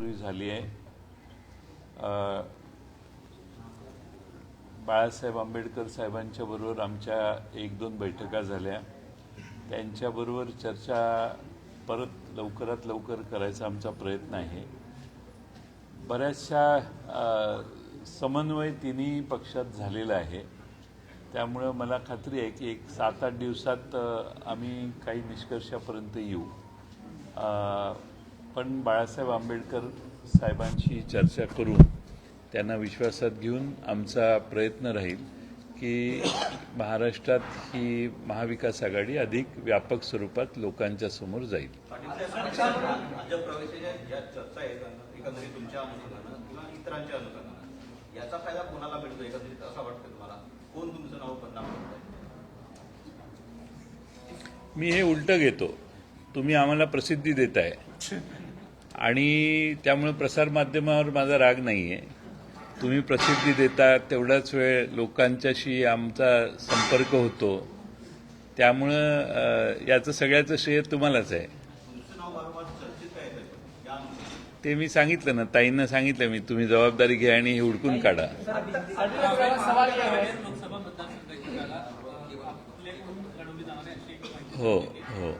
दिवसापूर्वी झाली आहे. बाळासाहेब आंबेडकर साहेबांच्या बरोबर आमच्या एक दोन बैठका झाल्या. त्यांच्याबरोबर चर्चा परत लवकरात लवकर करायचा आमचा प्रयत्न आहे. बऱ्याचशा समन्वय तिन्ही पक्षात झालेला आहे. त्यामुळं मला खात्री आहे की एक सात आठ दिवसात आम्ही काही निष्कर्षापर्यंत येऊ. पण बाळासाहेब आंबेडकर साहेबांशी चर्चा करून त्यांना विश्वासात घेऊन आमचा प्रयत्न राहील की महाराष्ट्रात ही महाविकास आघाडी अधिक व्यापक स्वरूपात लोकांच्या समोर जाईल. मी हे उलटं घेतो. तुम्ही आम्हाला प्रसिद्धी देताय. आणि त्यामुळे प्रसारमाध्यमावर माझा राग नाही आहे तुम्ही प्रसिद्धी देता तेवढाच वेळ लोकांच्याशी आमचा संपर्क होतो. त्यामुळं याचं सगळ्याचं श्रेय तुम्हालाच आहे. ते मी सांगितलं ना ताईंना सांगितलं मी तुम्ही जबाबदारी घ्या आणि हे हुडकून काढा. हो हो.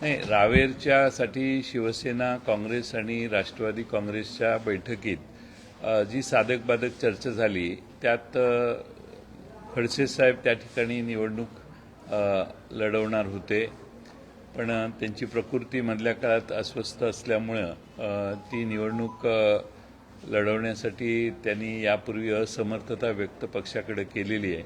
नाही रावेरच्यासाठी शिवसेना काँग्रेस आणि राष्ट्रवादी काँग्रेसच्या बैठकीत जी साधक बाधक चर्चा झाली त्यात खडसे साहेब त्या ठिकाणी निवडणूक लढवणार होते. पण त्यांची प्रकृती मधल्या काळात अस्वस्थ असल्यामुळं ती निवडणूक लढवण्यासाठी त्यांनी यापूर्वी असमर्थता व्यक्त पक्षाकडे केलेली आहे.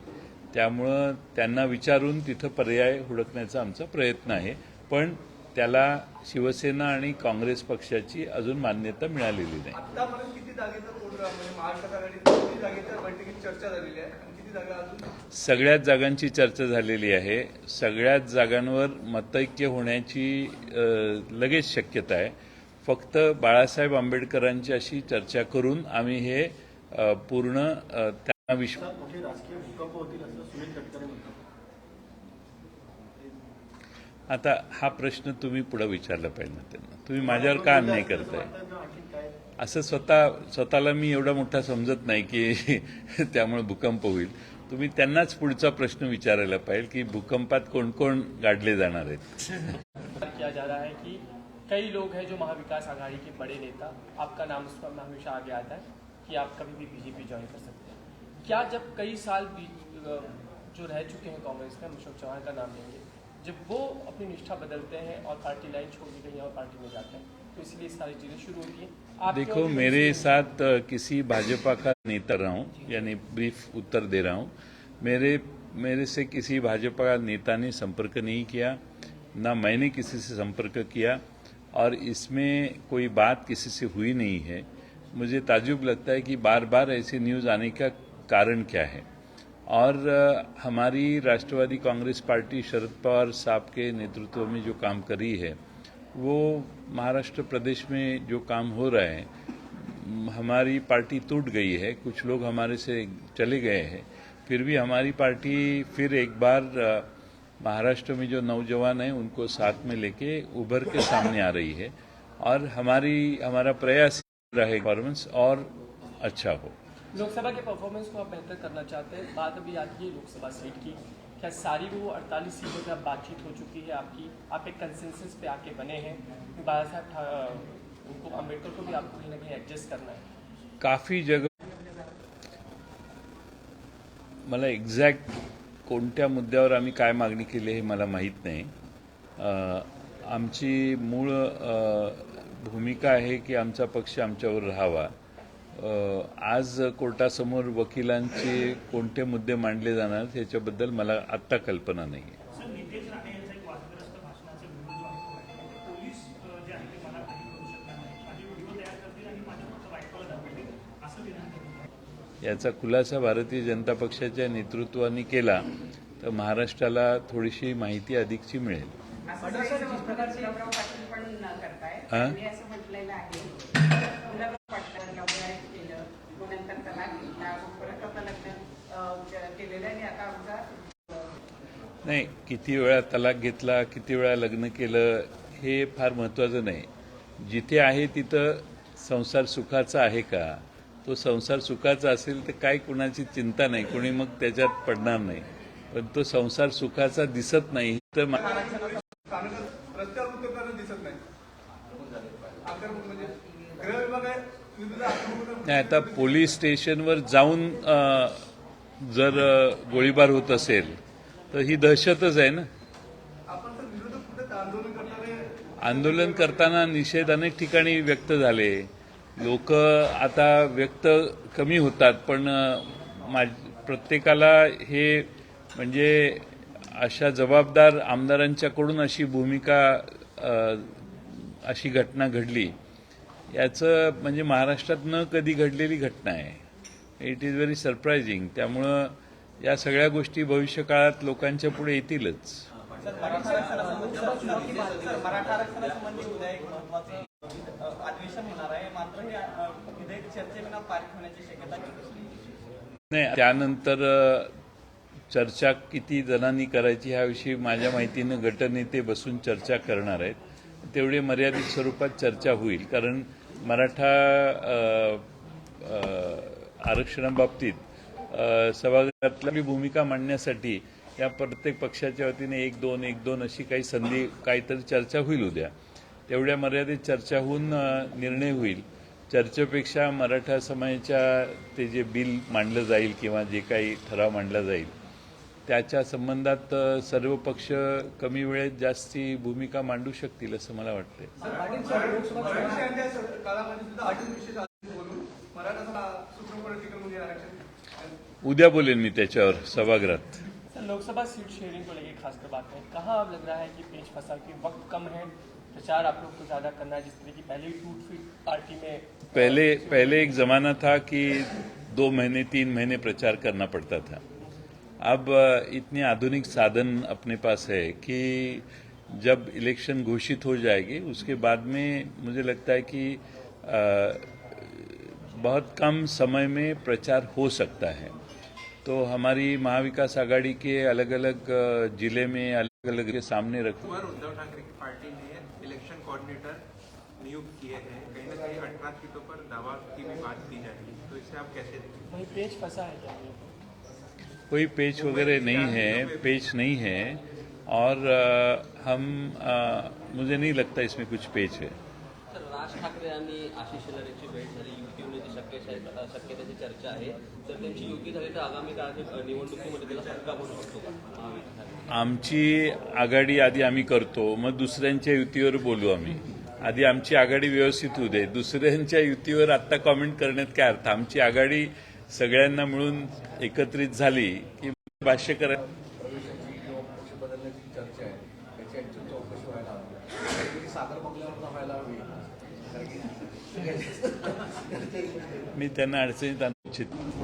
त्यामुळं त्यांना विचारून तिथं पर्याय हुडकण्याचा आमचा प्रयत्न आहे. पण त्याला शिवसेना आणि काँग्रेस पक्षाची अजून मान्यता मिळालेली नाही. आतापर्यंत किती जागेचा कोण म्हणजे महाराष्ट्र आघाडीत किती जागेच्या बैठकीत चर्चा झालेली आहे? आणि किती जागा अजून? सगळ्याच जागांची चर्चा झालेली आहे. सगळ्याच जागांवर मतैक्य होण्याची लगेच शक्यता आहे. फक्त बाळासाहेब आंबेडकरांच्याशी चर्चा करून आम्ही हे पूर्ण त्यांना विश्वास आता हा प्रश्न तुम्ही पुढे विचारला पाहिजे ना त्यांना. तुम्ही माझ्यावर का अन्याय करताय? असं स्वतः स्वतःला मी एवढा मोठा समजत नाही की त्यामुळे भूकंप होईल. तुम्ही त्यांनाच पुढचा प्रश्न विचारायला पाहिजे की भूकंपात कोण कोण गाडले जाणार आहेत? किया जा रहा है कि कई लोग हैं जो महाविकास आघाड़ी के बड़े नेता आपका नाम उसमें हमेशा आगे आता है कि आप कभी भी बीजेपी ज्वाइन कर सकते हैं। क्या जब कई साल जो रह चुके हैं कांग्रेस में हम अशोक चौहान का नाम लेंगे जब वो अपनी निष्ठा बदलते हैं और पार्टी लाइन छोड़ के कहीं और पार्टी में जाते हैं तो इसलिए सारी चीज़ें शुरू होती हैं। देखो मेरे साथ किसी भाजपा का नेता रहा हूँ यानी ब्रीफ उत्तर दे रहा हूँ। मेरे मेरे से किसी भाजपा का नेता ने संपर्क नहीं किया ना मैंने किसी से संपर्क किया और इसमें कोई बात किसी से हुई नहीं है। मुझे ताजुब लगता है कि बार बार ऐसी न्यूज़ आने का कारण क्या है। और हमारी राष्ट्रवादी कांग्रेस पार्टी शरद पवार साहब के नेतृत्व में जो काम कर है, वो महाराष्ट्र प्रदेश में जो काम हो रहा है हमारी पार्टी टूट गई है, कुछ लोग हमारे से चले गए हैं, फिर भी हमारी पार्टी फिर एक बार महाराष्ट्र में जो नौजवान हैं, उनको साथ में लेके उभर के सामने आ रही है, और हमारी, हमारा प्रयास रहे परफॉर्मेंस और अच्छा हो। लोकसभा के परफॉर्मेंस को आप बेहतर करना चाहते हैं, बात अभी आती है लोकसभा सीट की। क्या सारी वो अड़तालीस सीटों पर बातचीत हो चुकी है आपकी? आप एक कंसेंसस पे आके बने हैं। बाला साहब उनको अंबेडकर को भी आपको कहीं ना कहीं एडजस्ट करना है। काफ़ी जगह मला एक्झॅक्ट कोणत्या मुद्द्यावर आम्ही काय मागणी केली हे मला माहीत नाही. आमची मूळ भूमिका आहे की आमचा पक्ष आमच्यावर राहावा. आज कोर्टासमोर वकिलांचे कोणते मुद्दे मांडले जाणार ह्याच्याबद्दल मला आत्ता कल्पना नाही आहे सर नितेश राणे यांचं एक वादग्रस्त भाषणाचे व्हिडिओ जो आहे. तो पोलीस अ, जे आहे ते मला काही करू शकणार नाही. माझे व्हिडिओ तयार करतील आणि माझ्या फक्त बायकोला दाखवतील असं विधान केलं याचा खुलासा भारतीय जनता पक्षाच्या नेतृत्वाने केला तर महाराष्ट्राला थोडीशी माहिती अधिकची मिळेल असं जायचं वक्तव्य शिवराव पाटील पण न करताय हा? त्यांनी असं म्हटलेलं आहे मुलं पाटलं लव्ह मॅरेज केलं मग नंतर तलाक घेतला मग परत आता लग्न अं, क- केलेलं आणि आता आमचा नाही किती वेळा तलाक घेतला किती वेळा लग्न केलं हे फार महत्त्वाचं नाही. जिथे आहे तिथं संसार सुखाचा आहे का? तो संसार सुखाचा असेल तर काय कुणाची चिंता नाही कोणी मग त्याच्यात पडणार नाही. पण तो संसार सुखाचा दिसत नाही तर नाही. म्हणजे आता पोलीस स्टेशनवर जाऊन जर गोळीबार होत असेल तर ही दहशतच आहे ना. आंदोलन करताना निषेध अनेक ठिकाणी व्यक्त झाले. लोक आता व्यक्त कमी होतात पण मा प्रत्येकाला हे म्हणजे अशा जबाबदार आमदारांच्याकडून अशी भूमिका अशी घटना घडली. याचं म्हणजे महाराष्ट्रात न कधी घडलेली घटना आहे. इट इज व्हेरी सरप्रायझिंग त्यामुळं या सगळ्या गोष्टी भविष्यकाळात लोकांच्या पुढे येतीलच. नाही त्यानंतर चर्चा किती जणांनी करायची ह्याविषयी माझ्या माहितीनं गटनेते बसून चर्चा करणार आहेत. तेवढे मर्यादित स्वरूपात चर्चा होईल. कारण मराठा आरक्षणाबाबतीत सभागृहातली भूमिका मांडण्यासाठी या प्रत्येक पक्षाच्या वतीने एक दोन एक दोन अशी काही संधी काहीतरी चर्चा होईल उद्या. तेवढ्या मर्यादित चर्चा होऊन निर्णय होईल. चर्चेपेक्षा मराठा समाजाच्या ते जे बिल मांडलं जाईल किंवा जे काही ठराव मांडला जाईल त्याच्या संबंधात सर्व पक्ष कमी वेळेत जास्ती भूमिका मांडू शकतील असं मला वाटतंय. उद्या बोलेन मी त्याच्यावर सभागृहात. लोकसभा सीट शेयरिंग को लेकर खासकर बात है। कहाँ अब लग रहा है कि पेच फंसा कि वक्त कम है? प्रचार आप लोग को ज़्यादा करना है जिस तरह की पहले टूट फीट पार्टी में पहले पहले एक जमाना था कि दो महीने तीन महीने प्रचार करना पड़ता था। अब इतने आधुनिक साधन अपने पास है कि जब इलेक्शन घोषित हो जाएगी उसके बाद में मुझे लगता है कि अ, बहुत कम समय में प्रचार हो सकता है। तो हमारी महाविकास आघाड़ी के अलग अलग ज़िले में अलग अलग के सामने रख उद्धव ठाकरे की पार्टी ने इलेक्शन कोऑर्डिनेटर नियुक्त किए हैं। कहीं ना कहीं अठारह सीटों पर दावा की भी बात की जा रही है तो इसे आप कैसे देखें वही पेच फंसा है कोई पेच वगैरह नहीं है पेच नहीं है। और हम अ, मुझे नहीं लगता इसमें कुछ पेच है। राज ठाकरे आणि आशिष शेलार यांची भेट झाली शक्यता शक्यतेची चर्चा आहे. तर त्यांची युती झाली तर आगामी काळात निवडणुकीमध्ये त्याला फटका बसू शकतो का? आमची आघाडी आधी आम्ही करतो मग दुसऱ्यांच्या युतीवर बोलू आम्ही. आधी आमची आघाडी व्यवस्थित होऊ दे. दुसऱ्यांच्या युतीवर आत्ता कॉमेंट करण्यात काय अर्थ? आमची आघाडी सगळ्यांना मिळून एकत्रित झाली की भाष्य करा. बंगल्यावर व्हायला हवी मी त्यांना अडचणीत आणू इच्छित.